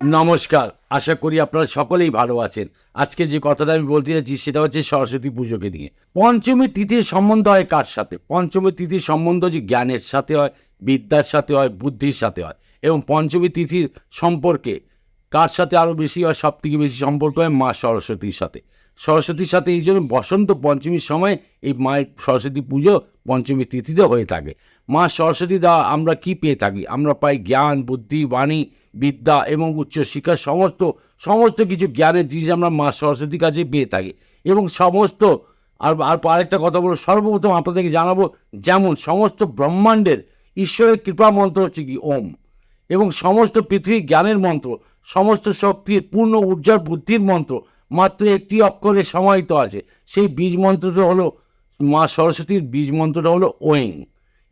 নমস্কার, আশা করি আপনারা সকলেই ভালো আছেন। আজকে যে কথাটা আমি বলতে যাচ্ছি সেটা হচ্ছে সরস্বতী পুজোকে নিয়ে। পঞ্চমী তিথির সম্বন্ধ হয় কার সাথে? পঞ্চমী তিথির সম্বন্ধ যে জ্ঞানের সাথে হয়, বিদ্যার সাথে হয়, বুদ্ধির সাথে হয়, এবং পঞ্চমী তিথির সম্পর্কে কার সাথে আরও বেশি হয় সব থেকে বেশি সম্পর্ক হয় মা সরস্বতীর সাথে। সরস্বতীর সাথে এই জন্য বসন্ত পঞ্চমীর সময় এই মায়ের সরস্বতী পুজো পঞ্চমী তিথিতে হয়ে থাকে। মা সরস্বতী দ্বারা আমরা কি পেয়ে থাকি? আমরা পাই জ্ঞান, বুদ্ধি, বাণী, বিদ্যা এবং উচ্চশিক্ষা সমস্ত সমস্ত কিছু জ্ঞানের জিনিস আমরা মা সরস্বতীর কাছে পেয়ে থাকি। এবং সমস্ত, আর আর আরেকটা কথা বলব, সর্বপ্রথম আপনাদেরকে জানাব যেমন সমস্ত ব্রহ্মাণ্ডের ঈশ্বরের কৃপা মন্ত্র হচ্ছে কি ওম। এবং সমস্ত পৃথিবীর জ্ঞানের মন্ত্র, সমস্ত শক্তির পূর্ণ ঊর্জার বুদ্ধির মন্ত্র, মাত্র একটি অক্ষরে সমাহিত আছে। সেই বীজ মন্ত্রটা হলো মা সরস্বতীর বীজ মন্ত্রটা হলো ওয়েং।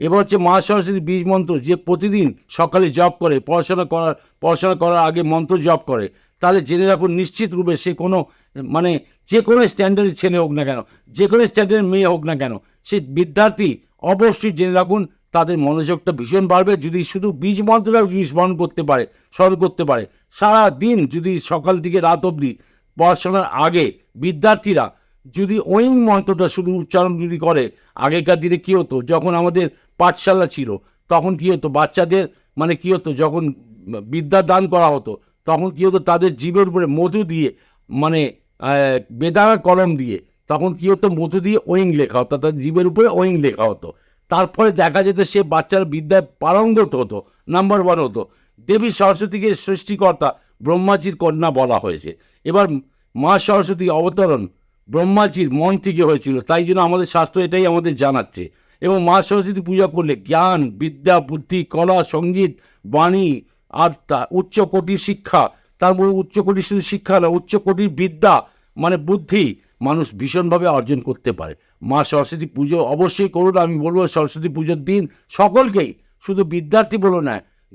এবার হচ্ছে মা সরস্বতীর বীজ মন্ত্র, যে প্রতিদিন সকালে জপ করে, পড়াশোনা করার পড়াশোনা করার আগে মন্ত্র জপ করে, তাহলে জেনে রাখুন নিশ্চিত রূপে সে কোনো মানে যে কোনো স্ট্যান্ডার্ডের ছেলে হোক না কেন, যে কোনো স্ট্যান্ডার্ডের মেয়ে হোক না কেন, সে বিদ্যার্থী অবশ্যই জেনে রাখুন তাদের মনোযোগটা ভীষণ বাড়বে। যদি শুধু বীজ মন্ত্রটা যদি স্মরণ করতে পারে স্মরণ করতে পারে সারা দিন যদি সকাল থেকে রাত অবধি পড়াশোনার আগে বিদ্যার্থীরা যদি ওই মন্ত্রটা শুধু উচ্চারণ যদি করে, আগেকার দিনে কী হতো? যখন আমাদের পাঠশালা ছিল, তখন কী হতো? বাচ্চাদের মানে কী হতো? যখন বিদ্যা দান করা হতো, তখন কী হতো? তাদের জীবের উপরে মধু দিয়ে মানে বেদানা কলম দিয়ে, তখন কী হতো? মধু দিয়ে ওয়িং লেখা হতো, তাদের জীবের উপরে ওয়িং লেখা হতো। তারপরে দেখা যেত সে বাচ্চার বিদ্যায় পারঙ্গত হতো, নাম্বার ওয়ান হতো। দেবী সরস্বতীকে সৃষ্টিকর্তা ব্রহ্মাজির কন্যা বলা হয়েছে। এবার মা সরস্বতী অবতরণ ব্রহ্মাজির মন থেকে হয়েছিল, তাই জন্য আমাদের শাস্ত্র এটাই আমাদের জানাচ্ছে। এবং মা সরস্বতী পূজা করলে জ্ঞান, বিদ্যা, বুদ্ধি, কলা, সংগীত, বাণী আর তা উচ্চকোটির শিক্ষা তারপরে উচ্চকোটির শুধু শিক্ষা না উচ্চকোটির বিদ্যা মানে বুদ্ধি মানুষ ভীষণভাবে অর্জন করতে পারে। মা সরস্বতী পুজো অবশ্যই করুন, আমি বলব সরস্বতী পুজোর দিন সকলকেই শুধু বিদ্যার্থী বলো না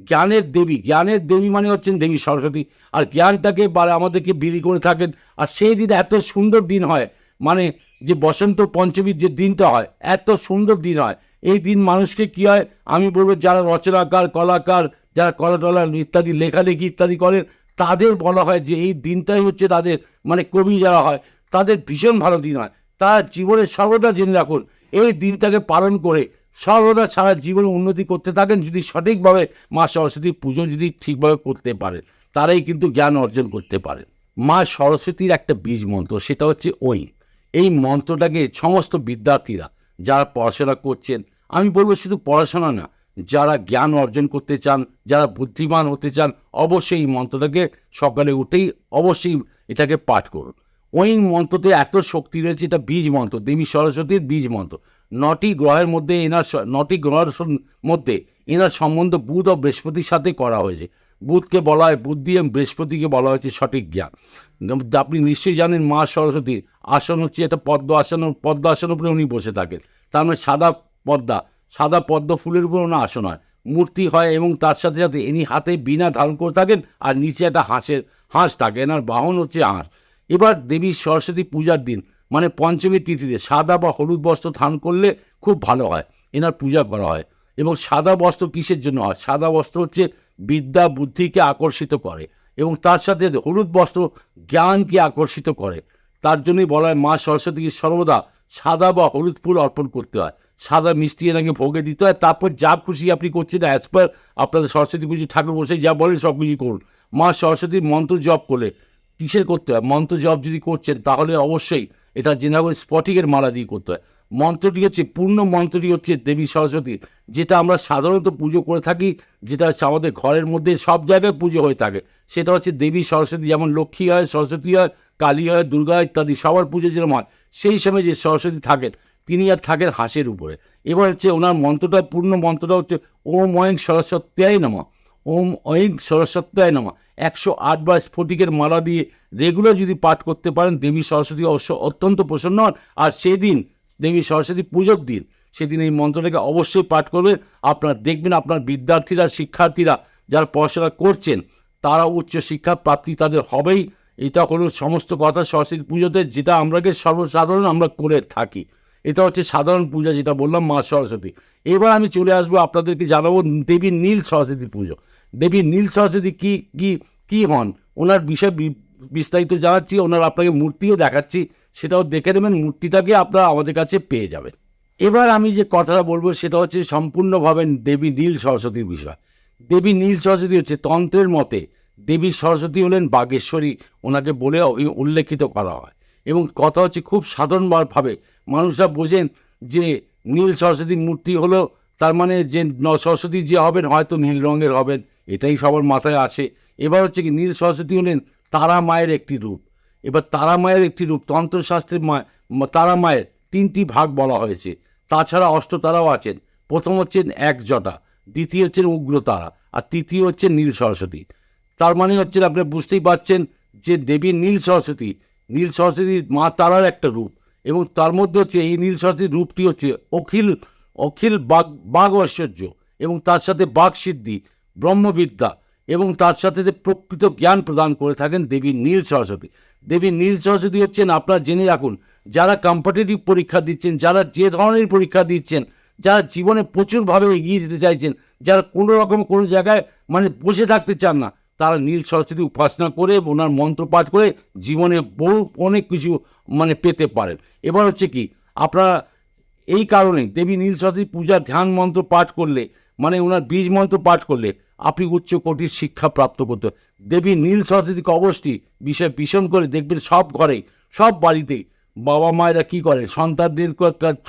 জ্ঞানের দেবী। জ্ঞানের দেবী মানে হচ্ছেন দেবী সরস্বতী। আর জ্ঞানটাকে বা আমাদেরকে বিলি করে থাকেন। আর সেই দিন এত সুন্দর দিন হয় মানে যে বসন্ত পঞ্চমীর যে দিনটা হয়, এত সুন্দর দিন হয়। এই দিন মানুষকে কী হয়, আমি বলব যারা রচনাকার, কলাকার, যারা কলা টলা ইত্যাদি, লেখালেখি ইত্যাদি করেন, তাদের বলা হয় যে এই দিনটাই হচ্ছে তাদের মানে কবি যারা হয়, তাদের ভীষণ ভালো দিন হয়। তারা জীবনে সর্বদা জেনে রাখুন, এই দিনটাকে পালন করে সর্বদা সারা জীবনে উন্নতি করতে থাকেন, যদি সঠিকভাবে মা সরস্বতীর পুজো যদি ঠিকভাবে করতে পারেন, তারাই কিন্তু জ্ঞান অর্জন করতে পারেন। মা সরস্বতীর একটা বীজ মন্ত্র, সেটা হচ্ছে ওই। এই মন্ত্রটাকে সমস্ত বিদ্যার্থীরা যারা পড়াশোনা করছেন, আমি বলব শুধু পড়াশোনা না, যারা জ্ঞান অর্জন করতে চান, যারা বুদ্ধিমান হতে চান, অবশ্যই এই মন্ত্রটাকে সকালে উঠেই অবশ্যই এটাকে পাঠ করুন। ওই মন্ত্রতে এত শক্তি রয়েছে, এটা বীজ মন্ত্র, দেবী সরস্বতীর বীজ মন্ত্র। নটি গ্রহের মধ্যে এনার নটি গ্রহের মধ্যে এনার সম্বন্ধ বুধ ও বৃহস্পতির সাথে করা হয়েছে। বুধকে বলা হয় বুদ্ধি এবং বৃহস্পতিকে বলা হয়েছে সঠিক জ্ঞান। আপনি নিশ্চয়ই জানেন মা সরস্বতীর আসন হচ্ছে এটা পদ্ম আসন, পদ্ম আসনের উপরে উনি বসে থাকেন। তার মানে সাদা পদ্মা, সাদা পদ্ম ফুলের উপর ওনার আসন হয়। মূর্তি হয় এবং তার সাথে সাথে ইনি হাতে বিনা ধারণ করে থাকেন আর নিচে একটা হাঁসের, হাঁস থাকে। এনার বাহন হচ্ছে হাঁস। এবার দেবী সরস্বতী পূজার দিন। মানে পঞ্চমী তিথিতে সাদা বা হলুদ বস্ত্র ধারণ করলে খুব ভালো হয়, এনার পূজা করা হয়। এবং সাদা বস্ত্র কিসের জন্য? হয় সাদা বস্ত্র হচ্ছে বিদ্যা বুদ্ধিকে আকর্ষিত করে এবং তার সাথে হলুদ বস্ত্র জ্ঞানকে আকর্ষিত করে। তার জন্যই বলা হয়, মা সরস্বতীকে সর্বদা সাদা বা হলুদ ফুল অর্পণ করতে হয়। সাদা মিষ্টি এনাকে ভোগে দিতে হয়। তারপর যা খুশি আপনি করছেন অ্যাজ পার আপনাদের সরস্বতী পুজো ঠাকুর বসে যা বলেন সব কিছু করুন। মা সরস্বতীর মন্ত্র জপ করলে কিসের করতে হয়? মন্ত্র জপ যদি করছেন, তাহলে অবশ্যই এটা জেনা করে স্ফটিকের মালা দিয়ে করতে হয়। মন্ত্রটি হচ্ছে, পূর্ণ মন্ত্রটি হচ্ছে দেবী সরস্বতী, যেটা আমরা সাধারণত পুজো করে থাকি, যেটা হচ্ছে আমাদের ঘরের মধ্যে সব জায়গায় পুজো হয়ে থাকে। সেটা হচ্ছে দেবী সরস্বতী, যেমন লক্ষ্মী হয়, সরস্বতী হয়, কালী হয়, দুর্গা ইত্যাদি, সবার পুজো যেরকম হয়, সেই সময় যে সরস্বতী থাকেন, তিনি আর থাকেন হাঁসের উপরে। এবার হচ্ছে ওনার মন্ত্রটা, পূর্ণ মন্ত্রটা হচ্ছে, ওম অয়ং সরস্বত্যায় নমঃ, ওম ঐং সরস্বত্যায় নমঃ। একশো আটবার স্ফটিকের মালা দিয়ে রেগুলার যদি পাঠ করতে পারেন, দেবী সরস্বতী অবশ্য অত্যন্ত প্রসন্ন হন। আর সেদিন দেবী সরস্বতী পুজোর দিন, সেদিন এই মন্ত্রটাকে অবশ্যই পাঠ করবেন। আপনারা দেখবেন আপনার বিদ্যার্থীরা, শিক্ষার্থীরা যারা পড়াশোনা করছেন, তারা উচ্চ শিক্ষা প্রাপ্তি তাদের হবেই। এটা হলো সমস্ত কথা সরস্বতী পুজোতে, যেটা আমরাকে সর্বসাধারণ আমরা করে থাকি। এটা হচ্ছে সাধারণ পূজা যেটা বললাম মা সরস্বতী। এবার আমি চলে আসব, আপনাদেরকে জানাব দেবী নীল সরস্বতী পুজো। দেবী নীল সরস্বতী কি কি কি হন? ওনার বিষয়ে বিস্তারিত জানাচ্ছি, ওনার আপনাকে মূর্তিও দেখাচ্ছি, সেটাও দেখে নেবেন, মূর্তিটাকে আপনারা আমাদের কাছে পেয়ে যাবেন। এবার আমি যে কথাটা বলব, সেটা হচ্ছে সম্পূর্ণভাবে দেবী নীল সরস্বতীর বিষয়। দেবী নীল সরস্বতী হচ্ছে তন্ত্রের মতে দেবী সরস্বতী হলেন বাগেশ্বরী, ওনাকে বলে উল্লেখিত করা হয়। এবং কথা হচ্ছে খুব সাধারণভাবে মানুষরা বোঝেন যে নীল সরস্বতীর মূর্তি হলো, তার মানে যে সরস্বতী যে হবেন, হয়তো নীল রঙের হবেন এটাই সবার মাথায় আসে এবার হচ্ছে কি নীল সরস্বতী হলেন তারা মায়ের একটি রূপ। এবার তারা মায়ের একটি রূপ তন্ত্রশাস্ত্রের মা তারা মায়ের তিনটি ভাগ বলা হয়েছে। তাছাড়া অষ্টতারাও আছেন। প্রথম হচ্ছেন এক জটা, দ্বিতীয় হচ্ছেন উগ্রতারা আর তৃতীয় হচ্ছে নীল সরস্বতী। তার মানে হচ্ছে আপনি বুঝতেই পারছেন যে দেবী নীল সরস্বতী নীল সরস্বতী মা তারার একটা রূপ, এবং তার মধ্যে হচ্ছে এই নীল সরস্বতীর রূপটি হচ্ছে অখিল অখিল বাঘ বাঘ ঐশ্বর্য, এবং তার সাথে বাঘ সিদ্ধি ব্রহ্মবিদ্যা এবং তার সাথে যে প্রকৃত জ্ঞান প্রদান করে থাকেন দেবী নীল সরস্বতী। দেবী নীল সরস্বতী হচ্ছেন আপনারা জেনে রাখুন, যারা কম্পিটিটিভ পরীক্ষা দিচ্ছেন, যারা যে ধরনের পরীক্ষা দিচ্ছেন, যারা জীবনে প্রচুরভাবে এগিয়ে যেতে চাইছেন, যারা কোনো রকম কোনো জায়গায় মানে বসে থাকতে চান না, তারা নীল সরস্বতী উপাসনা করে ওনার মন্ত্র পাঠ করে জীবনে বহু অনেক কিছু মানে পেতে পারেন। এবার হচ্ছে কি, আপনারা এই কারণে দেবী নীল সরস্বতী পূজার ধ্যান মন্ত্র পাঠ করলে মানে ওনার বীজ মন্ত্র পাঠ করলে আপনি উচ্চ কোটির শিক্ষা প্রাপ্ত করতে দেবী নীল সরস্বতী কবচটি বিষয় ভীষণ করে দেখবেন সব ঘরেই, সব বাড়িতেই। বাবা মায়েরা কী করে? সন্তানদের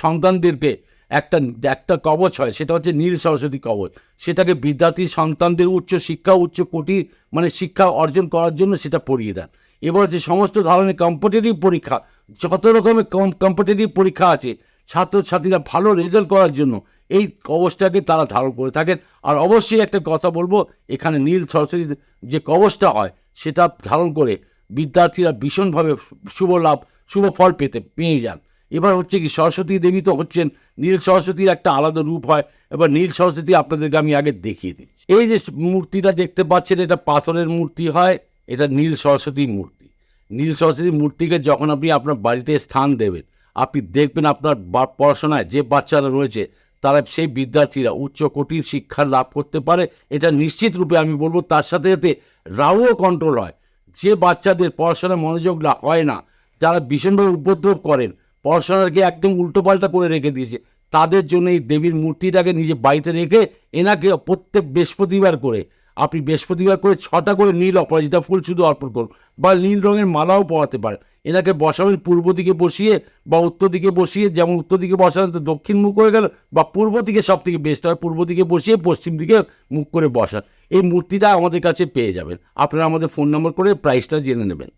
সন্তানদেরকে একটা একটা কবচ হয়, সেটা হচ্ছে নীল সরস্বতী কবচ। সেটাকে বিদ্যার্থী সন্তানদের উচ্চ শিক্ষা, উচ্চ কোটির মানে শিক্ষা অর্জন করার জন্য সেটা পড়িয়ে দেন। এবার যে সমস্ত ধরনের কম্পিটিটিভ পরীক্ষা, যত রকমের কম্পিটিটিভ পরীক্ষা আছে, ছাত্রছাত্রীরা ভালো রেজাল্ট করার জন্য এই কবচটাকে তারা ধারণ করে থাকেন। আর অবশ্যই একটা কথা বলব, এখানে নীল সরস্বতীর যে কবচটা হয়, সেটা ধারণ করে বিদ্যার্থীরা ভীষণভাবে শুভ লাভ, শুভ ফল পেতে, পেয়ে যান। এবার হচ্ছে কি, সরস্বতী দেবী তো হচ্ছেন, নীল সরস্বতীর একটা আলাদা রূপ হয়। এবার নীল সরস্বতী আপনাদেরকে আমি আগে দেখিয়ে দিচ্ছি। এই যে মূর্তিটা দেখতে পাচ্ছেন, এটা পাথরের মূর্তি হয়, এটা নীল সরস্বতীর মূর্তি। নীল সরস্বতীর মূর্তিকে যখন আপনি আপনার বাড়িতে স্থান দেবেন, আপনি দেখবেন আপনার পড়াশোনায় যে বাচ্চারা রয়েছে তারা সেই বিদ্যার্থীরা উচ্চ কোটির শিক্ষা লাভ করতে পারে। এটা নিশ্চিত রূপে আমি বলব, তার সাথে সাথে রাও কন্ট্রোল হয়। যে বাচ্চাদের পড়াশোনায় মনোযোগ হয় না, যারা ভীষণভাবে উপদ্রব করেন, পড়াশোনাকে একদম উল্টোপাল্টা করে রেখে দিয়েছে, তাদের জন্য এই দেবীর মূর্তিটাকে নিজে বাড়িতে রেখে এনাকে প্রত্যেক বৃহস্পতিবার করে আপনি বৃহস্পতিবার করে ছটা করে নীল অপরাজিতা ফুল শুধু অর্পণ করুন বা নীল রঙের মালাও পরাতে পারেন। এনাকে বসাবেন পূর্ব দিকে বসিয়ে বা উত্তর দিকে বসিয়ে, যেমন উত্তর দিকে বসালেন তো দক্ষিণ মুখ হয়ে গেল, বা পূর্ব দিকে সব থেকে বেস্ট হয় পূর্ব দিকে বসিয়ে পশ্চিম দিকে মুখ করে বসান। এই মূর্তিটা আমাদের কাছে পেয়ে যাবেন। আপনারা আমাদের ফোন নম্বর করে প্রাইসটা জেনে নেবেন।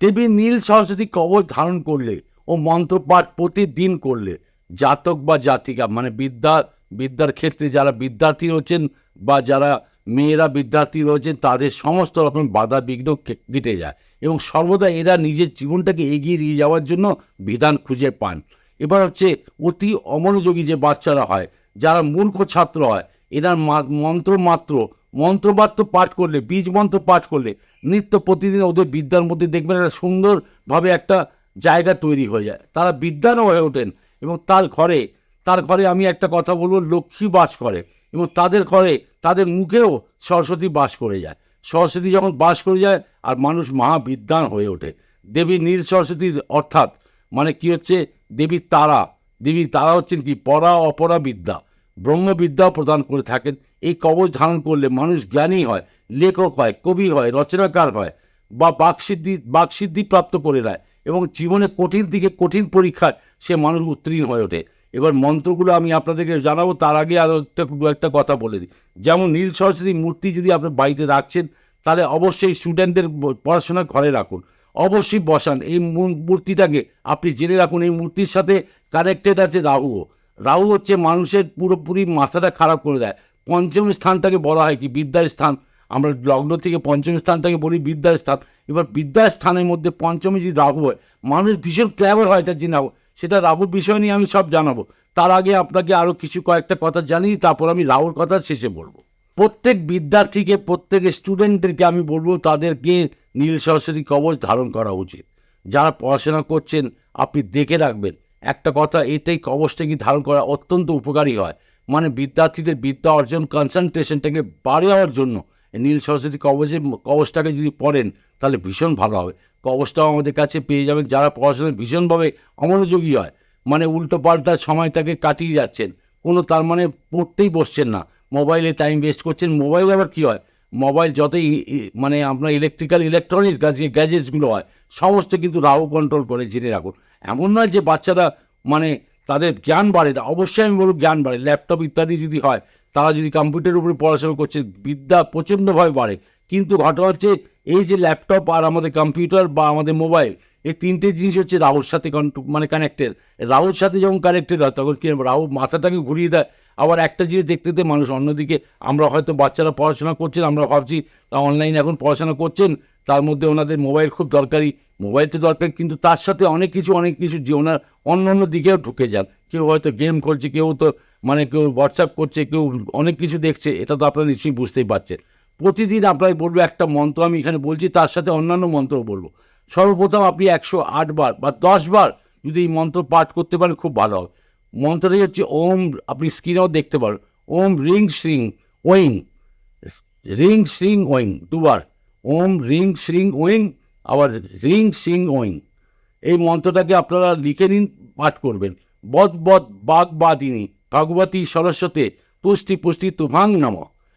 দেবী নীল সরস্বতী কবচ ধারণ করলে ও মন্ত্রপাঠ প্রতিদিন করলে জাতক বা জাতিকা মানে বিদ্যা, বিদ্যার ক্ষেত্রে যারা বিদ্যার্থী রয়েছেন বা যারা মেয়েরা বিদ্যার্থী রয়েছেন, তাদের সমস্ত রকম বাধা বিঘ্ন কেটে যায় এবং সর্বদা এরা নিজের জীবনটাকে এগিয়ে নিয়ে যাওয়ার জন্য বিধান খুঁজে পান। এবার হচ্ছে অতি অমনোযোগী যে বাচ্চারা হয়, যারা মূর্খ ছাত্র হয়, এরা মন্ত্র মাত্র মন্ত্রমাত্র পাঠ করলে, বীজ মন্ত্র পাঠ করলে, নিত্য প্রতিদিন ওদের বিদ্যার মধ্যে দেখবেন একটা সুন্দরভাবে একটা জায়গা তৈরি হয়ে যায়। তারা বিদ্যানও হয়ে ওঠেন এবং তার ঘরে তার ঘরে আমি একটা কথা বলব, লক্ষ্মী বাস করে এবং তাদের ঘরে তাদের মুখেও সরস্বতী বাস করে যায়। সরস্বতী যখন বাস করে যায় আর মানুষ মহাবিদ্যান হয়ে ওঠে। দেবী নীল সরস্বতীর অর্থাৎ মানে কি হচ্ছে? দেবীর তারা। দেবীর তারা হচ্ছেন কি? পরা অপরা বিদ্যা। ব্রহ্মবিদ্যাও প্রদান করে থাকেন। এই কবচ ধারণ করলে মানুষ জ্ঞানী হয়, লেখক হয়, কবি হয়, রচনাকার হয় বা বাকসিদ্ধি বাকসিদ্ধি প্রাপ্ত করে দেয় এবং জীবনে কঠিন দিকে কঠিন পরীক্ষায় সে মানুষ উত্তীর্ণ হয়ে ওঠে। এবার মন্ত্রগুলো আমি আপনাদেরকে জানাব, তার আগে আরও একটা, দু একটা কথা বলে দিই। যেমন নীল সরস্বতী মূর্তি যদি আপনি বাড়িতে রাখছেন, তাহলে অবশ্যই স্টুডেন্টদের পড়াশোনা ঘরে রাখুন। অবশ্যই বসান। এই মূর্তিটাকে আপনি জেনে রাখুন। এই মূর্তির সাথে কানেক্টেড আছে রাহুও। রাহু হচ্ছে মানুষের পুরোপুরি মাথাটা খারাপ করে দেয়। পঞ্চম স্থানটাকে বলা হয় কি? বিদ্যার স্থান। আমরা লগ্ন থেকে পঞ্চম স্থানটাকে বলি বিদ্যার স্থান। এবার বিদ্যার স্থানের মধ্যে পঞ্চমে যদি রাহু হয়, মানুষ ভীষণ ক্লেভার হয়, এটা জেনে রাখব সেটা রাহুর বিষয় নিয়ে আমি সব জানাব। তার আগে আপনাকে আরও কিছু কয়েকটা কথা জানিয়ে তারপর আমি রাহুর কথা শেষে বলব। প্রত্যেক বিদ্যার্থীকে, প্রত্যেক স্টুডেন্টদেরকে আমি বলব, তাদেরকে নীল সরস্বতী কবচ ধারণ করা উচিত। যারা পড়াশোনা করছেন, আপনি দেখে রাখবেন। একটা কথা, এটাই কবচটা কি ধারণ করা অত্যন্ত উপকারী হয়। মানে বিদ্যার্থীদের বিদ্যা অর্জন কনসেন্ট্রেশনটাকে বাড়ানোর জন্য নীল সরস্বতী কবচে, কবচটাকে যদি পড়েন, তাহলে ভীষণ ভালো হবে। কবচটাও আমাদের কাছে পেয়ে যাবেন, যারা পড়াশোনায় ভীষণভাবে অমনোযোগী হয়। মানে উল্টো পাল্টা সময়টাকে কাটিয়ে যাচ্ছেন। কোনো তার মানে পড়তেই বসছেন না। মোবাইলে টাইম ওয়েস্ট করছেন। মোবাইল আবার কী হয়? মোবাইল যতই মানে আপনার ইলেকট্রিক্যাল ইলেকট্রনিক্স গ্যাজেটসগুলো হয়, সমস্ত কিন্তু রাহু কন্ট্রোল করে, জেনে রাখুন। এমন নয় যে বাচ্চারা মানে তাদের জ্ঞান বাড়ে না। অবশ্যই আমি বলব জ্ঞান বাড়ে। ল্যাপটপ ইত্যাদি যদি হয়, তারা যদি কম্পিউটারের উপরে পড়াশোনা করছে, বিদ্যা প্রচণ্ডভাবে বাড়ে। কিন্তু ঘটনা হচ্ছে, এই যে ল্যাপটপ আর আমাদের কম্পিউটার বা আমাদের মোবাইল এই তিনটে জিনিস হচ্ছে রাহুর সাথে মানে কানেক্টেড রাহুর সাথে যখন কানেক্টেড হয়, তখন কি? রাহু মাথাটাকে ঘুরিয়ে দেয়। আবার একটা জিনিস দেখতে দেখতে মানুষ অন্যদিকে, আমরা হয়তো বাচ্চারা পড়াশোনা করছেন, আমরা ভাবছি অনলাইনে এখন পড়াশোনা করছেন, তার মধ্যে ওনাদের মোবাইল খুব দরকারি। মোবাইল তো দরকার, কিন্তু তার সাথে অনেক কিছু অনেক কিছু যে ওনার অন্য অন্য দিকেও ঢুকে যান। কেউ হয়তো গেম খেলছে, কেউ তো মানে কেউ হোয়াটসঅ্যাপ করছে, কেউ অনেক কিছু দেখছে, এটা তো আপনারা নিশ্চয়ই বুঝতেই পারছেন। প্রতিদিন আপনাকে বলব একটা মন্ত্র, আমি এখানে বলছি, তার সাথে অন্যান্য মন্ত্র বলব। সর্বপ্রথম আপনি একশো আট বার বা দশ বার যদি এই মন্ত্র পাঠ করতে পারেন, খুব ভালো হবে। মন্ত্রটি হচ্ছে ওম, আপনি স্ক্রিনেও দেখতে পারেন। ওম রিং শ্রিং ওয়িং। রিং শ্রিং ওয়িং, দুবার। ওম রিং শ্রিং ওয়িং, আবার রিং শ্রিং ওয়িং। এই মন্ত্রটাকে আপনারা লিখে নিন, পাঠ করবেন। বদ বদ বাগ বাদিনী, ভগবতী সরস্বতী তুষ্টি পুষ্টি তুফাং নম।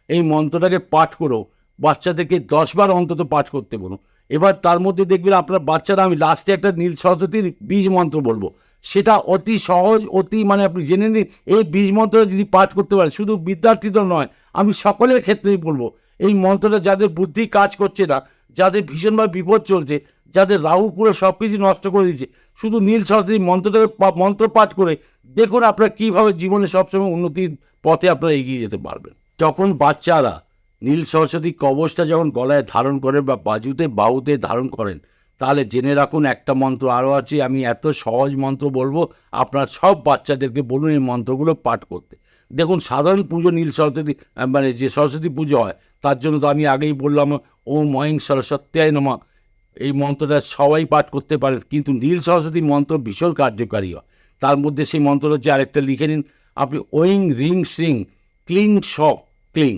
এই মন্ত্রটাকে পাঠ করো। বাচ্চাদেরকে দশবার অন্তত পাঠ করতে বলো। এবার তার মধ্যে দেখবেন আপনার বাচ্চারা, আমি লাস্টে একটা নীল সরস্বতীর বীজ মন্ত্র বলব। সেটা অতি সহজ, অতি মানে আপনি জেনে নিন, এই বীজ মন্ত্র যদি পাঠ করতে পারেন, শুধু বিদ্যার্থীদের নয়, আমি সকলের ক্ষেত্রেই বলব, এই মন্ত্রটা যাদের বুদ্ধি কাজ করছে না, যাদের ভীষণভাবে বিপদ চলছে, যাদের রাহু পুরো সব কিছু নষ্ট করে দিচ্ছে শুধু নীল সরস্বতী মন্ত্রটাকে মন্ত্র পাঠ করে দেখুন আপনারা কীভাবে জীবনে সবসময় উন্নতির পথে আপনারা এগিয়ে যেতে পারবেন। যখন বাচ্চারা নীল সরস্বতী কবচটা যখন গলায় ধারণ করেন বা বাজুতে বাহুতে ধারণ করেন, তাহলে জেনে রাখুন একটা মন্ত্র আরও আছে, আমি এত সহজ মন্ত্র বলব, আপনার সব বাচ্চাদেরকে বলুন এই মন্ত্রগুলো পাঠ করতে। দেখুন, সাধারণ পুজো নীল সরস্বতী মানে যে সরস্বতী পুজো হয়, তার জন্য তো আমি আগেই বললাম ও মহিং সরস্বত্যায় নমা। এই মন্ত্রটা সবাই পাঠ করতে পারে, কিন্তু নীল সরস্বতী মন্ত্র ভীষণ কার্যকারী হয়। তার মধ্যে সেই মন্ত্র হচ্ছে আরেকটা লিখে নিন, আপনি ওয়িং রিং শ্রিং, ক্লিং শ ক্লিং।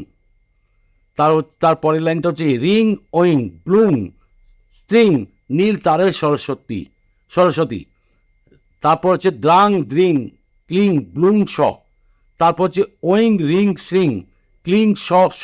তার তার পরের লাইনটা হচ্ছে রিং, ওয়িং, ব্লুম, স্ট্রিং, নীল তারের সরস্বতী সরস্বতী। তারপর হচ্ছে দ্রাং, দ্রিং, ক্লিং, ব্লুম স তারপর হচ্ছে ওয়িং, রিং শ্রিং ক্লিং স স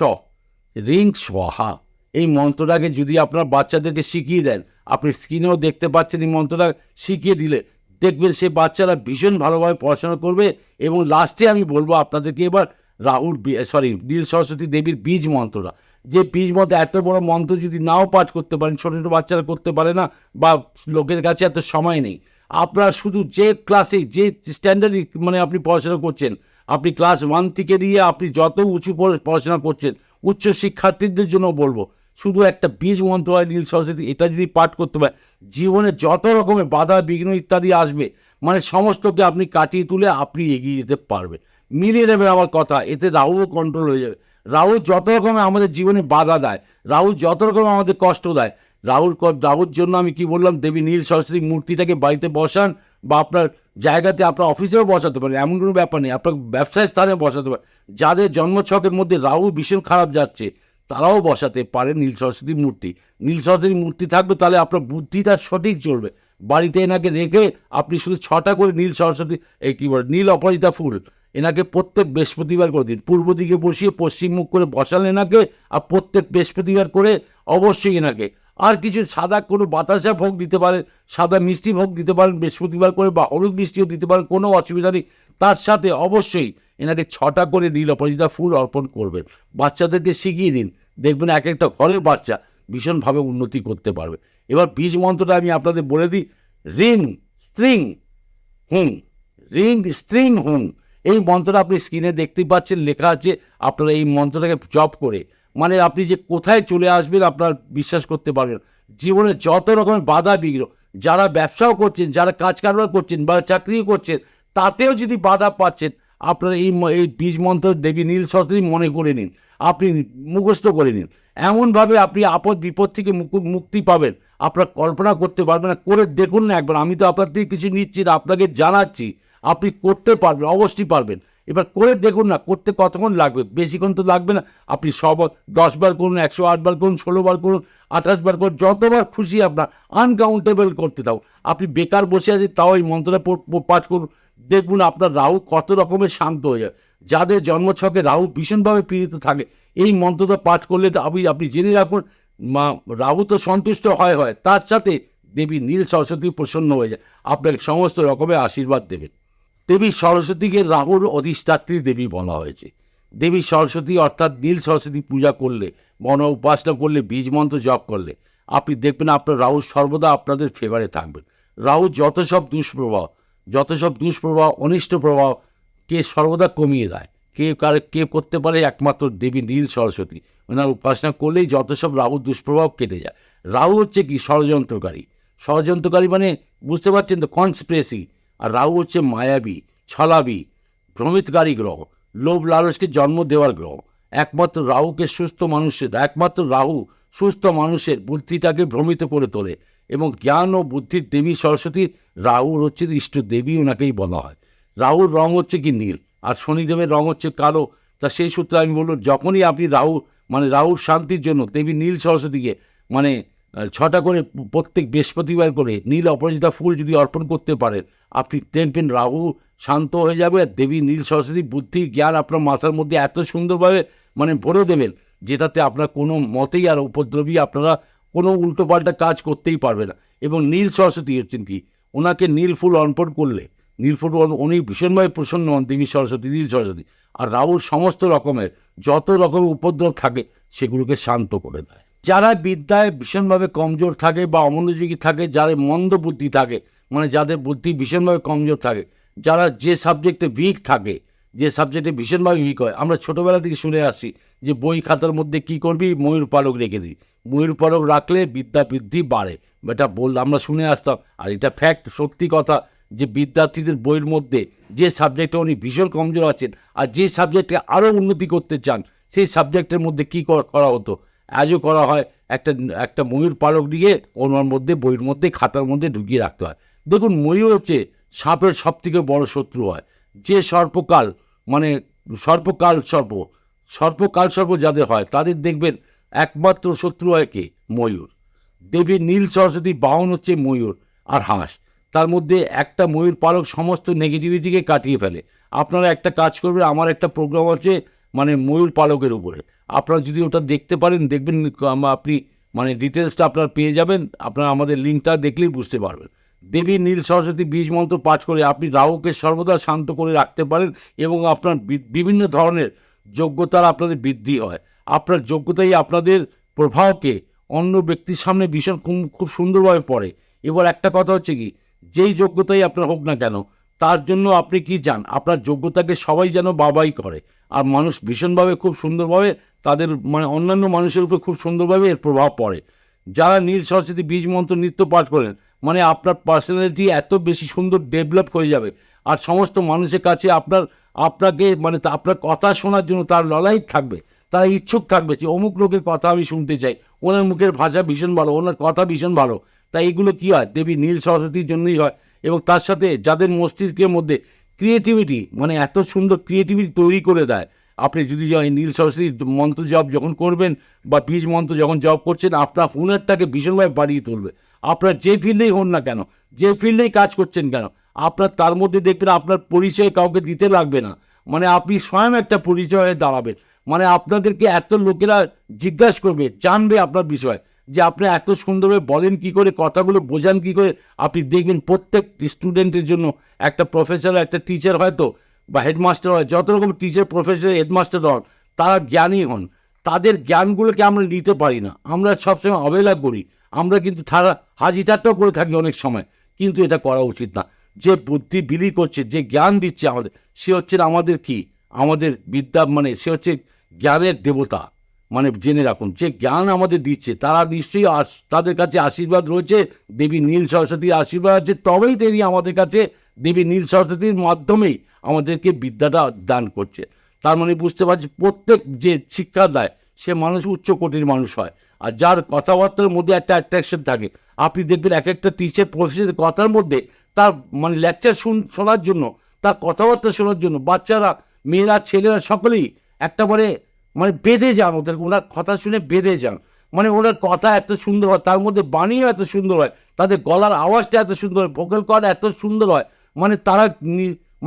রিং স্বহা এই মন্ত্রটাকে যদি আপনার বাচ্চাদেরকে শিখিয়ে দেন, আপনি স্ক্রিনেও দেখতে পাচ্ছেন এই মন্ত্রটা শিখিয়ে দিলে। দেখবেন সে বাচ্চারা ভীষণ ভালোভাবে পড়াশোনা করবে এবং লাস্টে আমি বলব আপনাদেরকে এবার রাহুল সরি নীল সরস্বতী দেবীর বীজ মন্ত্রটা। যে বীজ মন্ত্র, এত বড় মন্ত্র যদি নাও পাঠ করতে পারেন, ছোটো ছোটো বাচ্চারা করতে পারে না, বা লোকের কাছে এত সময় নেই। আপনার শুধু যে ক্লাসে যে স্ট্যান্ডার্ড মানে আপনি পড়াশোনা করছেন, আপনি ক্লাস ওয়ান থেকে দিয়ে আপনি যত উঁচু পড়ে- পড়াশোনা করছেন, উচ্চ শিক্ষার্থীদের জন্য বলব, শুধু একটা বীজ মন্ত্র হয় নীল সরস্বতী, এটা যদি পাঠ করতে পারে জীবনে যত রকমের বাধা, বিঘ্ন ইত্যাদি আসবে মানে সমস্তকে আপনি কাটিয়ে তুলে আপনি এগিয়ে যেতে পারবেন। মিলিয়ে নেবেন আমার কথা, এতে রাহুও কন্ট্রোল হয়ে যাবে। রাহু যত রকমের আমাদের জীবনে বাধা দেয় রাহু যত রকমের আমাদের কষ্ট দেয় রাহুর রাহুর জন্য আমি কি বললাম, দেবী নীল সরস্বতী মূর্তিটাকে বাড়িতে বসান বা আপনার জায়গাতে আপনার অফিসেও বসাতে পারেন, এমন কোনো ব্যাপার নেই, আপনার ব্যবসায় স্থানে বসাতে পারেন। যাদের জন্মছকের মধ্যে রাহু ভীষণ খারাপ যাচ্ছে, তারাও বসাতে পারে নীল সরস্বতীর মূর্তি। নীল সরস্বতীর মূর্তি থাকবে তাহলে আপনার বুদ্ধিটা সঠিক চলবে। বাড়িতে এনাকে রেখে আপনি শুধু ছটা করে নীল সরস্বতী এই কী বলে, নীল অপরাজিতা ফুল এনাকে প্রত্যেক বৃহস্পতিবার করে দিন। পূর্ব দিকে বসিয়ে পশ্চিম মুখ করে বসালেন এনাকে আর প্রত্যেক বৃহস্পতিবার করে অবশ্যই এনাকে। আর কিছু সাদা কোনো বাতাসা ভোগ দিতে পারেন সাদা মিষ্টি ভোগ দিতে পারেন বৃহস্পতিবার করে বা হলুদ মিষ্টিও দিতে পারেন, কোনো অসুবিধা নেই। তার সাথে অবশ্যই এনাকে ছটা করে নীল অপরাজিতা ফুল অর্পণ করবেন। বাচ্চাদেরকে শিখিয়ে দিন। দেখবেন এক একটা ঘরের বাচ্চা ভীষণভাবে উন্নতি করতে পারবে। এবার বীজ মন্ত্রটা আমি আপনাদের বলে দিই। রিং স্ট্রিং হুম, রিং স্ট্রিং হুম এই মন্ত্রটা আপনি স্ক্রিনে দেখতেই পাচ্ছেন, লেখা আছে আপনারা এই মন্ত্রটাকে জপ করে। মানে আপনি যে কোথায় চলে আসবেন আপনার বিশ্বাস করতে পারবেন জীবনে যত রকমের বাধা বিঘ্ন, যারা ব্যবসাও করছেন, যারা কাজ কারবার করছেন বা চাকরিও করছেন, তাতেও যদি বাধা পাচ্ছেন, আপনারা এই এই বীজ মন্ত্র দেবী নীল সরস্বতী মনে করে নিন। আপনি মুখস্থ করে নিন। এমনভাবে আপনি আপদ বিপদ থেকে মুকু- মুক্তি পাবেন। আপনার কল্পনা করতে পারবেন না। করে দেখুন না একবার। আমি তো আপনার থেকে কিছু নিচ্ছি না, আপনাকে জানাচ্ছি। আপনি করতে পারবেন, অবশ্যই পারবেন। এবার করে দেখুন না, করতে কতক্ষণ লাগবে? বেশিক্ষণ তো লাগবে না। আপনি সব দশ বার করুন, একশো আট বার করুন, ষোলো বার করুন, আঠাশ বার করুন, যতবার খুশি আপনার আনকাউন্টেবল করতে দাও। আপনি বেকার বসে আছেন, তাও এই মন্ত্রটা পাঠ করুন। দেখুন আপনার রাহু কত রকমের শান্ত হয়ে যায়। যাদের জন্মছকে রাহু ভীষণভাবে পীড়িত থাকে, এই মন্ত্রটা পাঠ করলে আপনি আপনি জেনে রাখুন, মা, রাহু তো সন্তুষ্ট হয় হয়। তার সাথে দেবী নীল সরস্বতী প্রসন্ন হয়ে যায়। আপনাকে সমস্ত রকমের আশীর্বাদ দেবেন। দেবী সরস্বতীকে রাহুর অধিষ্ঠাত্রী দেবী বলা হয়েছে। দেবী সরস্বতী অর্থাৎ নীল সরস্বতী পূজা করলে, মন উপাসনা করলে, বীজ মন্ত্র জপ করলে, আপনি দেখবেন আপনার রাহু সর্বদা আপনাদের ফেভারে থাকবেন রাহু যত সব দুষ্প্রভাব, যত সব দুষ্প্রভাব, অনিষ্ট প্রভাব, কে সর্বদা কমিয়ে দেয়। কে কার, কে করতে পারে একমাত্র দেবী নীল সরস্বতী। ওনার উপাসনা করলেই যত সব রাহুর দুষ্প্রভাব কেটে যায়। রাহু হচ্ছে কি? ষড়যন্ত্রকারী। ষড়যন্ত্রকারী মানে বুঝতে পারছেন তো কনস্পিরেসি আর রাহু হচ্ছে মায়াবী, ছলাবি, ভ্রমিতকারী গ্রহ, লোভ লালসকে জন্ম দেওয়ার গ্রহ। একমাত্র রাহুকে সুস্থ মানুষের, একমাত্র রাহু সুস্থ মানুষের বুদ্ধিটাকে ভ্রমিত করে তোলে এবং জ্ঞান ও বুদ্ধির দেবী সরস্বতী রাহুর হচ্ছে ইষ্ট দেবী ওনাকেই বলা হয়। রাহুর রং হচ্ছে কি নীল আর শনিদেবের রং হচ্ছে কালো। তা সেই সূত্রে আমি বলব, যখনই আপনি রাহু মানে রাহুর শান্তির জন্য দেবী নীল সরস্বতীকে মানে ছটা করে প্রত্যেক বৃহস্পতিবার করে নীল অপরাজিতা ফুল যদি অর্পণ করতে পারেন, আপনি দেখবেন রাহু শান্ত হয়ে যাবে আর দেবী নীল সরস্বতী বুদ্ধি জ্ঞান আপনার মাথার মধ্যে এত সুন্দরভাবে মানে ভরে দেবেন, যেটাতে আপনার কোনো মতেই আর উপদ্রবী আপনারা কোনো উল্টোপাল্টা কাজ করতেই পারবে না। এবং নীল সরস্বতী হচ্ছেন কি? ওনাকে নীল ফুল অর্পণ করলে, নীল ফুল উনি ভীষণভাবে প্রসন্ন হন দেবী সরস্বতী, নীল সরস্বতী। আর রাহুর সমস্ত রকমের, যত রকমের উপদ্রব থাকে, সেগুলোকে শান্ত করে দেয়। যারা বিদ্যায় ভীষণভাবে কমজোর থাকে বা অমনোযোগী থাকে, যাদের মন্দ বুদ্ধি থাকে মানে যাদের বুদ্ধি ভীষণভাবে কমজোর থাকে, যারা যে সাবজেক্টে উইক থাকে, যে সাবজেক্টে ভীষণভাবে উইক হয়, আমরা ছোটোবেলা থেকে শুনে আসছি যে বই খাতার মধ্যে কি করবি? ময়ূর পালক রেখে দিই ময়ূর পালক রাখলে বিদ্যা বৃদ্ধি বাড়ে। এটা বল আমরা শুনে আসতাম। আর এটা ফ্যাক্ট সত্যি কথা যে বিদ্যার্থীদের বইয়ের মধ্যে যে সাবজেক্টে উনি ভীষণ কমজোর আছেন, আর যে সাবজেক্টে আরও উন্নতি করতে চান, সেই সাবজেক্টের মধ্যে কী, করা হতো? আজও করা হয়, একটা একটা ময়ূর পালক নিয়ে ওনার মধ্যে, বইয়ের মধ্যে, খাতার মধ্যে ঢুকিয়ে রাখতে হয়। দেখুন, ময়ূর হচ্ছে সাপের সব থেকে বড় শত্রু হয়। যে সর্পকাল মানে সর্পকাল সর্প সর্পকাল সর্প যাদের হয়, তাদের দেখবেন একমাত্র শত্রু হয় কে? ময়ূর। দেবী নীল সরস্বতী বাহন হচ্ছে ময়ূর আর হাঁস। তার মধ্যে একটা ময়ূর পালক সমস্ত নেগেটিভিটিকে কাটিয়ে ফেলে। আপনারা একটা কাজ করবেন, আমার একটা প্রোগ্রাম আছে মানে ময়ূর পালকের উপরে। আপনারা যদি ওটা দেখতে পারেন, দেখবেন আপনি মানে ডিটেলসটা আপনারা পেয়ে যাবেন, আপনারা আমাদের লিঙ্কটা দেখলেই বুঝতে পারবেন। দেবী, নীল, সরস্বতী, বীজ মন্ত্র পাঠ করে আপনি রাহুকে সর্বদা শান্ত করে রাখতে পারেন এবং আপনার বিভিন্ন ধরনের যোগ্যতার আপনাদের বৃদ্ধি হয়। আপনার যোগ্যতাই আপনাদের প্রভাবকে অন্য ব্যক্তির সামনে ভীষণ খুব সুন্দরভাবে পড়ে। এবার একটা কথা হচ্ছে কি, যেই যোগ্যতাই আপনার হোক না কেন তার জন্য আপনি কি চান? আপনার যোগ্যতাকে সবাই যেন বাবাই করে। আর মানুষ ভীষণভাবে খুব সুন্দরভাবে তাদের মানে অন্যান্য মানুষের উপর খুব সুন্দরভাবে এর প্রভাব পড়ে। যারা নীল সরস্বতী বীজ মন্ত্র নৃত্য পাঠ করেন মানে আপনার পার্সোনালিটি এত বেশি সুন্দর ডেভেলপ হয়ে যাবে। আর সমস্ত মানুষের কাছে আপনার, আপনাকে মানে আপনার কথা শোনার জন্য তার লড়াই থাকবে। তারা ইচ্ছুক থাকবে যে অমুক লোকের কথা আমি শুনতে চাই। ওনার মুখের ভাষা ভীষণ ভালো, ওনার কথা ভীষণ ভালো। তাই এগুলো কী হয়? দেবী নীল সরস্বতীর জন্যই হয়। এবং তার সাথে যাদের মস্তিষ্কের মধ্যে ক্রিয়েটিভিটি মানে এত সুন্দর ক্রিয়েটিভিটি তৈরি করে দেয়। আপনি যদি নীল সরস্বতী মন্ত্র জপ যখন করবেন বা বীজ মন্ত্র যখন জপ করছেন, আপনার হুনারটাকে ভীষণভাবে বাড়িয়ে তুলবে। আপনার যে ফিল্ডেই হন না কেন, যে ফিল্ডেই কাজ করছেন কেন, আপনার তার মধ্যে দেখবেন আপনার পরিচয় কাউকে দিতে লাগবে না। মানে আপনি স্বয়ং একটা পরিচয় হয়ে দাঁড়াবেন। মানে আপনাদেরকে এত লোকেরা জিজ্ঞাসা করবে, জানবে আপনার বিষয়। যে আপনি এত সুন্দরভাবে বলেন কি করে, কথাগুলো বোঝান কি করে, আপনি দেখবেন প্রত্যেক স্টুডেন্টের জন্য একটা প্রফেসর একটা টিচার হয়তো বা হেডমাস্টার হয়, যত রকম টিচার প্রফেসর হেডমাস্টার হন, তারা জ্ঞানী হন। তাদের জ্ঞানগুলোকে আমরা নিতে পারি না। আমরা সবসময় অবহেলা করি। আমরা কিন্তু থারা হাজি ঠাট্টাও করে থাকি অনেক সময়। কিন্তু এটা করা উচিত না। যে বুদ্ধি বিলি করছে, যে জ্ঞান দিচ্ছে আমাদের, সে হচ্ছে আমাদের কি? আমাদের বিদ্যা মানে সে হচ্ছে জ্ঞানের দেবতা। মানে জেনে রাখুন, যে জ্ঞান আমাদের দিচ্ছে, তারা নিশ্চয়ই তাদের কাছে আশীর্বাদ রয়েছে, দেবী নীল সরস্বতীর আশীর্বাদ আছে, তবেই তিনি আমাদের কাছে, দেবী নীল সরস্বতীর মাধ্যমেই আমাদেরকে বিদ্যাটা দান করছে। তার মানে বুঝতে পারছি, প্রত্যেক যে শিক্ষা দেয়, সে মানুষ উচ্চ কোটির মানুষ হয়। আর যার কথাবার্তার মধ্যে একটা অ্যাট্রাকশন থাকে, আপনি দেখবেন এক একটা টিচার প্রফেসরের কথার মধ্যে তার মানে লেকচার শুন, শোনার জন্য, তার কথাবার্তা শোনার জন্য, বাচ্চারা, মেয়েরা, ছেলেরা সকলেই একটা মানে মানে বেঁধে যান ওদের, ওনার কথা শুনে বেঁধে যান। মানে ওনার কথা এত সুন্দর হয়, তার মধ্যে বাণীও এত সুন্দর হয়, তাদের গলার আওয়াজটা এত সুন্দর হয় ভোকাল কর্ড এত সুন্দর হয়। মানে তারা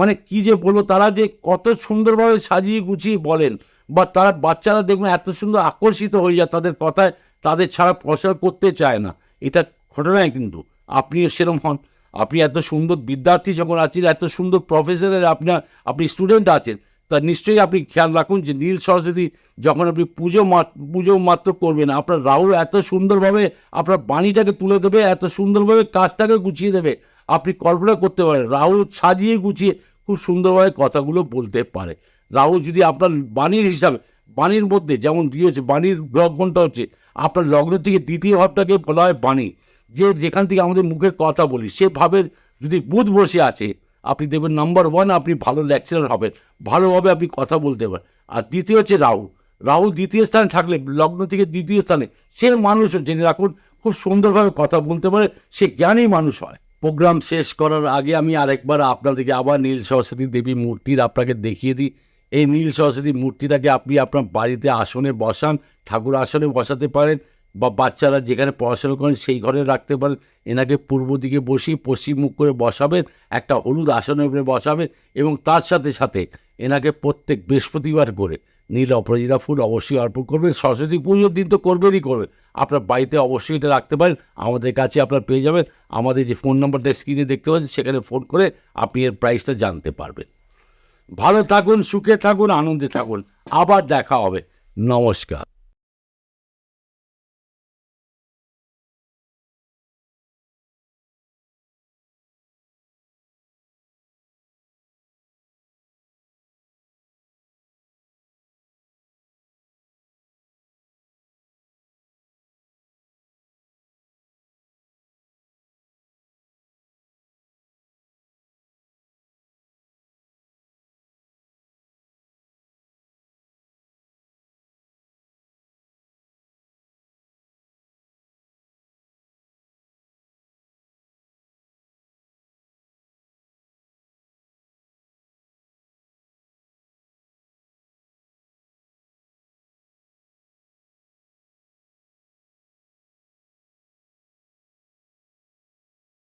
মানে কি যে বলব, তারা যে কত সুন্দরভাবে সাজিয়ে গুছিয়ে বলেন, বা তারা বাচ্চারা দেখবেন এত সুন্দর আকর্ষিত হয়ে যায়, তাদের কথায় তাদের ছাড়া পড়াশোনা করতে চায় না। এটা ঘটনায় কিন্তু, আপনিও সেরম হন। আপনি এত সুন্দর বিদ্যার্থী যখন আছেন, এত সুন্দর প্রফেসরের আপনার, আপনি স্টুডেন্ট আছেন তা নিশ্চয়ই আপনি খেয়াল রাখুন যে নীল সরস্বতী যখন আপনি পুজো পুজো মাত্র করবেন, আপনার রাহুল এত সুন্দরভাবে আপনার বাণীটাকে তুলে দেবে, এত সুন্দরভাবে কাজটাকে গুছিয়ে দেবে, আপনি কল্পনা করতে পারেন, রাহুল সাজিয়ে গুছিয়ে খুব সুন্দরভাবে কথাগুলো বলতে পারে। রাহুল যদি আপনার বাণীর হিসাবে, বাণীর মধ্যে যেমন দিয়েছে বাণীর গ্রহণটা হচ্ছে, আপনার লগ্ন থেকে দ্বিতীয় ভাবটাকে বলা হয় বাণী। যে যেখান থেকে আমাদের মুখে কথা বলি সেভাবে যদি বুধ বসে আছে আপনি দেবেন নাম্বার ওয়ান আপনি ভালো লেকচারার হবেন, ভালোভাবে আপনি কথা বলতে পারেন আর দ্বিতীয় হচ্ছে রাহু রাহু দ্বিতীয় স্থানে থাকলে, লগ্ন থেকে দ্বিতীয় স্থানে, সে মানুষ জেনে রাখুন খুব সুন্দরভাবে কথা বলতে পারে, সে জ্ঞানী মানুষ হয়। প্রোগ্রাম শেষ করার আগে আমি আরেকবার আপনাদেরকে আবার নীল সরস্বতী দেবী মূর্তির আপনাকে দেখিয়ে দিই। এই নীল সরস্বতী মূর্তিটাকে আপনি আপনার বাড়িতে আসনে বসান, ঠাকুর আসনে বসাতে পারেন বা বাচ্চারা যেখানে পড়াশোনা করেন সেই ঘরে রাখতে পারেন। এনাকে পূর্ব দিকে বসিয়ে পশ্চিম মুখ করে বসাবেন, একটা হলুদ আসনের উপরে বসাবেন এবং তার সাথে সাথে এনাকে প্রত্যেক বৃহস্পতিবার করে নীল অপরাজিতা ফুল অবশ্যই অর্পণ করবেন, সরস্বতী পুজোর দিন তো করবেনই করবেন। আপনার বাড়িতে অবশ্যই এটা রাখতে পারেন, আমাদের কাছে আপনার পেয়ে যাবেন। আমাদের যে ফোন নাম্বারটা স্ক্রিনে দেখতে পাচ্ছেন, সেখানে ফোন করে আপনি এর প্রাইসটা জানতে পারবেন। ভালো থাকুন, সুখে থাকুন, আনন্দে থাকুন। আবার দেখা হবে। নমস্কার।